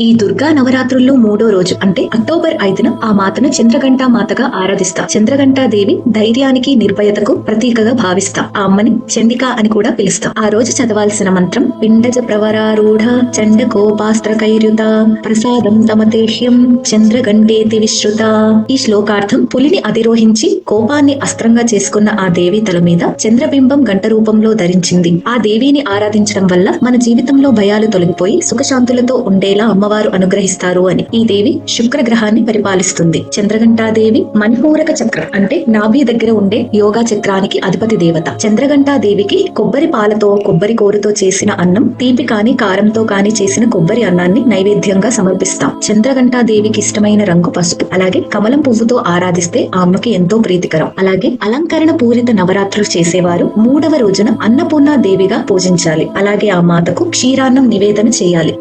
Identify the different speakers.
Speaker 1: ఈ దుర్గా నవరాత్రుల్లో మూడో రోజు అంటే అక్టోబర్ ఐదున ఆ మాతను చంద్రఘంటా మాతగా ఆరాధిస్తా. చంద్రఘంటా దేవి ధైర్యానికి నిర్భయతకు ప్రతీకగా భావిస్తా. ఆ అమ్మని చండిక అని కూడా పిలుస్తా. ఆ రోజు చదవాల్సిన మంత్రం పిండజ ప్రవరారూఢ చండ కోపాస్త్ర కైర్యుత ప్రసాదం తమతేహ్యం చంద్రగంటేతి విశ్రుత. ఈ శ్లోకార్థం పులిని అధిరోహించి కోపాన్ని అస్త్రంగా చేసుకున్న ఆ దేవి తల మీద చంద్రబింబం గంట రూపంలో ధరించింది. ఆ దేవిని ఆరాధించడం వల్ల మన జీవితంలో భయాలు తొలగిపోయి సుఖశాంతులతో ఉండేలా అమ్మ అమ్మవారు అనుగ్రహిస్తారు అని. ఈ దేవి శుక్ర గ్రహాన్ని పరిపాలిస్తుంది. చంద్రఘంటాదేవి మణిపూరక చక్రం అంటే నాభి దగ్గర ఉండే యోగా చక్రానికి అధిపతి దేవత. చంద్రఘంటాదేవికి కొబ్బరి పాలతో కొబ్బరి కోరుతో చేసిన అన్నం తీపి కాని కారంతో కాని చేసిన కొబ్బరి అన్నాన్ని నైవేద్యంగా సమర్పిస్తాం. చంద్రఘంటాదేవికి ఇష్టమైన రంగు పసుపు అలాగే కమలం పువ్వుతో ఆరాధిస్తే ఆమెకి ఎంతో ప్రీతికరం. అలాగే అలంకరణ పూరిత నవరాత్రులు చేసేవారు మూడవ రోజున అన్నపూర్ణ దేవిగా పూజించాలి. అలాగే ఆ మాతకు క్షీరాన్నం నివేదన చేయాలి.